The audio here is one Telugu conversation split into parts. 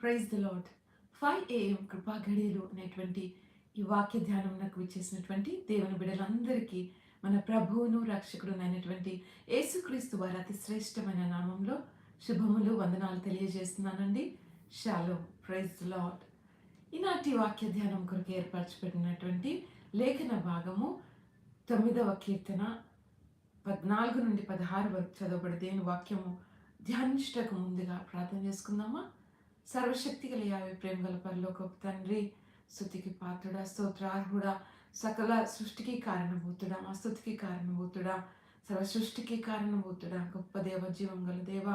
Praise the Lord five AM కృపా గడియలు అనేటువంటి ఈ వాక్య ధ్యానం నాకు ఇచ్చేసినటువంటి దేవుని బిడ్డలందరికీ మన ప్రభువును రక్షకుడు అయినటువంటి యేసుక్రీస్తు వారి అతి శ్రేష్టమైన నామంలో శుభములు వందనాలు తెలియజేస్తున్నానండి. Shall we praise the Lord ఈనాటి వాక్య ధ్యానం కొరకు ఏర్పరచబడినటువంటి లేఖన భాగము తొమ్మిదవ కీర్తన పద్నాలుగు నుండి పదహారు వరకు చదవబడి దేని వాక్యము ధ్యానించటకు ముందుగా ప్రార్థన చేసుకుందామా? సర్వశక్తి గల యాభై ప్రేమ గల పరలోకపు తండ్రి స్థుతికి పాత్రుడా స్తోత్రార్హుడా సకల సృష్టికి కారణభూతుడా మా స్థుతికి కారణభూతుడా సర్వ సృష్టికి కారణభూతుడా గొప్ప దేవ జీవం గల దేవ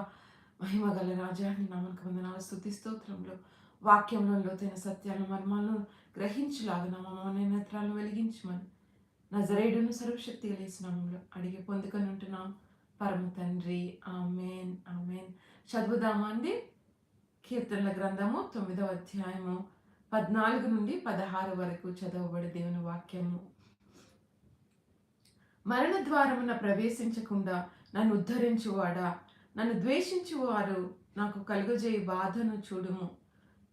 మహిమ గల రాజాన్ని నీ నామక వందనాల స్థుతి స్తోత్రంలో వాక్యంలో లోతైన సత్యాల మర్మాలను గ్రహించలాగిన మమ్మల్ని నేత్రాలను వెలిగించమని. నజరేడును సర్వశక్తి కలిసినామంలో అడిగి పొందుకొని ఉంటున్నాం. పరమ తండ్రి ఆమెన్ ఆమెన్. చదువుదామా అండి? కీర్తనల గ్రంథము తొమ్మిదవ అధ్యాయము పద్నాలుగు నుండి పదహారు వరకు చదవబడి దేవుని వాక్యము. మరణ ద్వారమున ప్రవేశించకుండా నన్ను ఉద్ధరించువాడా? నన్ను ద్వేషించువారు నాకు కలుగజేయి బాధను చూడుము.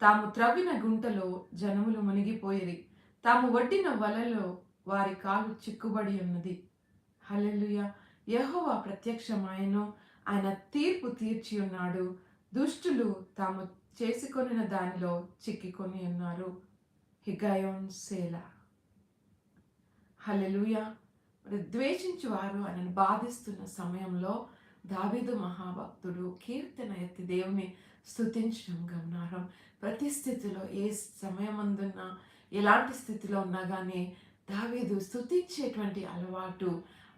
తాము త్రవ్విన గుంటలో జనములు మునిగిపోయిరి. తాము వడ్డిన వలలో వారి కాలు చిక్కుబడి ఉన్నది. హల్లెలూయ! యెహోవా ప్రత్యక్షమాయను. ఆయన తీర్పు తీర్చి ఉన్నాడు దుష్టులు తాము చేసుకొనిన దానిలో చిక్కికొని ఉన్నారు. హిగాయోన్ సేలా. హలెలుయ మరి ద్వేషించు వారు ఆయనను బాధిస్తున్న సమయంలో దావీదు మహాభక్తుడు కీర్తన ఎత్తి దేవుని స్థుతించడం గమనారం ప్రతి స్థితిలో ఏ సమయమందున్నా ఎలాంటి స్థితిలో ఉన్నా కానీ దావీదు స్థుతించేటువంటి అలవాటు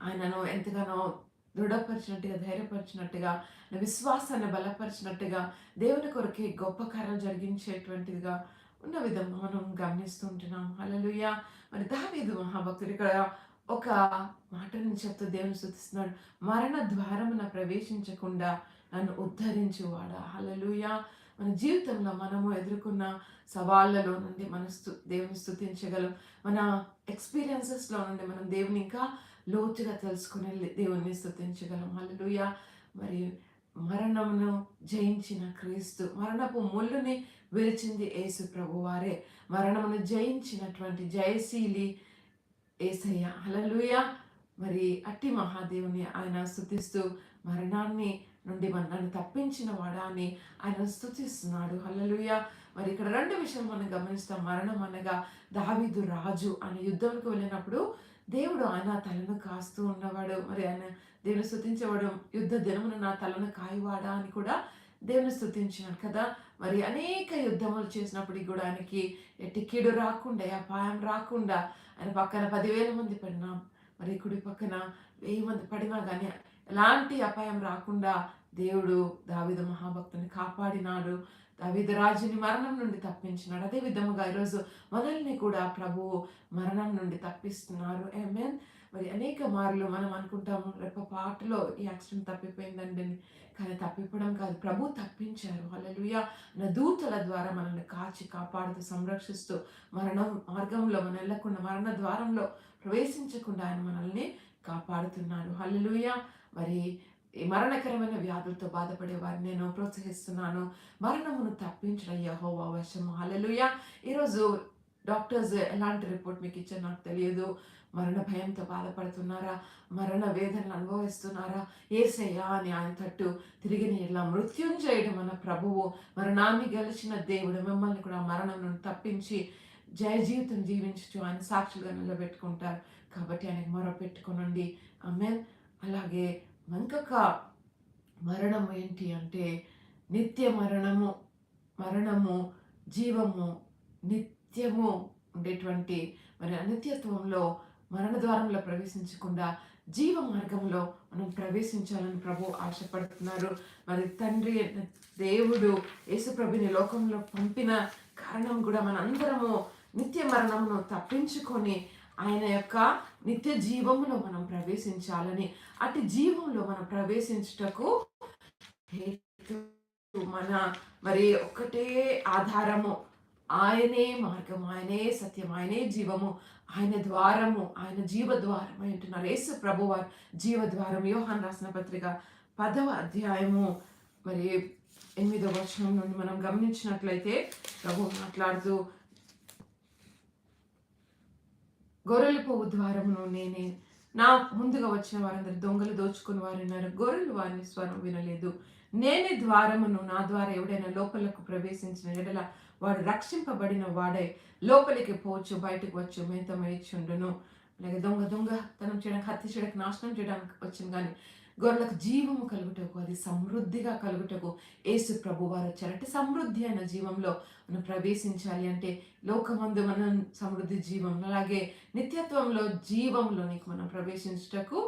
ఆయనను ఎంతగానో దృఢపరిచినట్టుగా ధైర్యపరిచినట్టుగా విశ్వాసాన్ని బలపరిచినట్టుగా దేవుని కొరకే గొప్ప కార్యం జరిగించేటువంటిదిగా ఉన్న విధంగా మనం గమనిస్తుంటున్నాం హల్లెలూయా. మరి దావీదు మహాభక్తుడు ఇక్కడ ఒక మాటను చెప్తూ దేవుని స్థుతిస్తున్నాడు. మరణ ద్వారమున ప్రవేశించకుండా నన్ను ఉద్ధరించువాడా? హల్లెలూయా. మన జీవితంలో మనము ఎదుర్కొన్న సవాళ్ళలో నుండి మన స్తు దేవుని స్థుతించగలం. మన ఎక్స్పీరియన్సెస్లో నుండి మనం దేవుని ఇంకా లోతుగా తెలుసుకుని దేవుణ్ణి స్థుతించగలం హల్లెలూయా. మరి మరణమును జయించిన క్రీస్తు మరణపు ముళ్ళుని విరిచింది యేసు ప్రభు వారే మరణమును జయించినటువంటి జయశీలి ఏసయ్య. హలలుయ మరి అట్టి మహాదేవుని ఆయన స్థుతిస్తూ మరణాన్ని నుండి మనల్ని తప్పించిన వాడా అని ఆయన స్థుతిస్తున్నాడు హల్లెలూయ. మరి ఇక్కడ రెండు విషయం మనం గమనిస్తాం. మరణం అనగా దావిదు రాజు అని యుద్ధంకు వెళ్ళినప్పుడు దేవుడు ఆయన తలను కాస్తూ ఉన్నవాడు. మరి ఆయన దేవుని స్థుతించేవాడు యుద్ధ దినమున నా తలను కాయవాడా అని కూడా దేవుని స్థుతించినాడు కదా. మరి అనేక యుద్ధములు చేసినప్పటికి కూడా ఆయనకి ఎట్టి కీడు రాకుండా అపాయం రాకుండా ఆయన పక్కన పదివేల మంది పడినాం. మరి కుడి పక్కన వెయ్యి మంది పడినా కానీ ఎలాంటి అపాయం రాకుండా దేవుడు దావిద మహాభక్తుని కాపాడినాడు. దావిద రాజుని మరణం నుండి తప్పించినాడు. అదే విధముగా ఈరోజు మనల్ని కూడా ప్రభువు మరణం నుండి తప్పిస్తున్నారు. ఏమేన్ మరి అనేక మార్లు మనం అనుకుంటాము రేప పాటలో ఈ యాక్సిడెంట్ తప్పిపోయిందండి కానీ తప్పిపోవడం కాదు. ప్రభు తప్పించారు. హల్లెలూయా నా దూతల ద్వారా మనల్ని కాచి కాపాడుతూ సంరక్షిస్తూ మరణం మార్గంలో మనం వెళ్ళకుండా మరణ ద్వారంలో ప్రవేశించకుండా ఆయన మనల్ని కాపాడుతున్నారు. హల్లెలూయా మరి మరణకరమైన వ్యాధులతో బాధపడే వారిని నేను ప్రోత్సహిస్తున్నాను. మరణమును తప్పించడం యహోవా వశము. హలలుయ ఈరోజు డాక్టర్స్ ఎలాంటి రిపోర్ట్ మీకు ఇచ్చారు నాకు తెలియదు. మరణ భయంతో బాధపడుతున్నారా? మరణ వేదనలు అనుభవిస్తున్నారా? ఏసయ్యా అని ఆయన తట్టు తిరిగిన ఇలా చేయడం మన ప్రభువు మరణాన్ని గెలిచిన దేవుడు మిమ్మల్ని కూడా మరణం నుండి తప్పించి జయ జీవితం జీవించచ్చు ఆయన సాక్షులుగా నిలబెట్టుకుంటారు. కాబట్టి ఆయనకు మొర పెట్టుకోనండి ఆమె అలాగే ఇంకొక మరణం ఏంటి అంటే నిత్య మరణము మరణము జీవము నిత్యము ఉండేటువంటి మరి అనిత్యత్వంలో మరణ ద్వారంలో ప్రవేశించకుండా జీవ మార్గంలో మనం ప్రవేశించాలని ప్రభు ఆశపడుతున్నారు. మరి తండ్రి దేవుడు యేసుప్రభుని లోకంలో పంపిన కారణం కూడా మనందరము నిత్య మరణమును తప్పించుకొని ఆయన యొక్క నిత్య జీవములో మనం ప్రవేశించాలని. అటు జీవంలో మనం ప్రవేశించుటకు మన మరి ఒక్కటే ఆధారము. ఆయనే మార్గం ఆయనే సత్యం ఆయనే జీవము. ఆయన ద్వారము ఆయన జీవ అని అంటున్నారు యేసు ప్రభువారు జీవ ద్వారం యోహాన్ రాసిన పత్రిక పదవ అధ్యాయము మరి ఎనిమిదో వచనం నుండి మనం గమనించినట్లయితే ప్రభు మాట్లాడుతూ గొర్రెల పోవు ద్వారమును నేనే. నా ముందుగా వచ్చిన వారందరూ దొంగలు దోచుకుని వారున్నారు గొర్రెలు వారిని స్వరం వినలేదు. నేనే ద్వారమును నా ద్వారా ఎవడైనా లోపలకు ప్రవేశించిన ఎడల వాడు రక్షింపబడిన వాడే. లోపలికి పోవచ్చు బయటకు వచ్చు మేత మేయిచుండును అలాగే దొంగ దొంగ తనం చేయడానికి హత్య చేయడానికి నాశనం చేయడానికి వచ్చింది. కానీ గొర్రెలకు జీవము కలుగుటకు అది సమృద్ధిగా కలుగుటకు యేసు ప్రభు వారు వచ్చారంటే సమృద్ధి అయిన జీవంలో మనం ప్రవేశించాలి అంటే లోకమందు మనం సమృద్ధి జీవం అలాగే నిత్యత్వంలో జీవంలోనికి మనం ప్రవేశించుటకు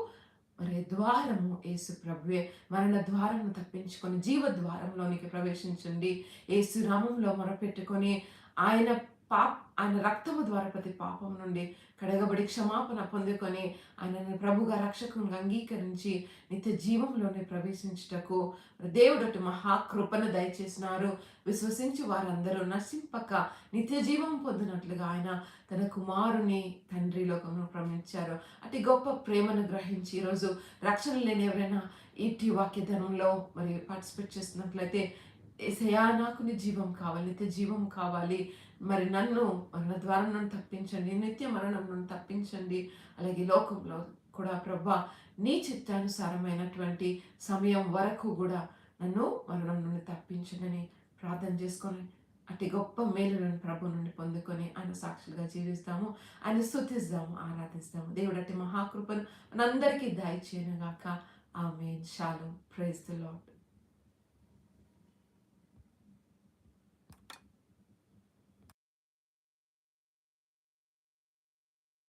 మరి ద్వారము యేసు ప్రభువే. మరణ ద్వారము తప్పించుకొని జీవ ద్వారంలోనికి ప్రవేశించండి. యేసు నామంలో మొరపెట్టుకొని ఆయన పాప ఆయన రక్తము ద్వారా ప్రతి పాపం నుండి కడగబడి క్షమాపణ పొందుకొని ఆయనను ప్రభుగా రక్షకునిగా అంగీకరించి నిత్య జీవంలోనే ప్రవేశించుటకు దేవుడటు మహాకృపను దయచేసినారు. విశ్వసించి వారందరూ నశింపక నిత్య జీవం పొందినట్లుగా ఆయన తన కుమారుని తండ్రి లోకంలో ప్రమించారు అతి గొప్ప ప్రేమను గ్రహించి ఈరోజు రక్షణ లేని ఎవరైనా ఇట్టి వాక్యధనంలో మరి పార్టిసిపేట్ చేస్తున్నట్లయితే ఏసయా నాకు నీ జీవం కావాలి నిత్య జీవం కావాలి. మరి నన్ను మరణ ద్వారా నన్ను తప్పించండి నిత్య మరణం నన్ను తప్పించండి. అలాగే లోకంలో కూడా ప్రభా నీ చిత్తానుసారమైనటువంటి సమయం వరకు కూడా నన్ను మరణం నుండి తప్పించండి ప్రార్థన చేసుకొని అతి గొప్ప మేలులను ప్రభు నుండి పొందుకొని ఆయన సాక్షులుగా జీవిస్తాము ఆయన స్థుతిస్తాము ఆరాధిస్తాము. దేవుడు అట్టి మహాకృపను మనందరికీ దయచేయనుగాక ఆమె షాలు. Praise the lord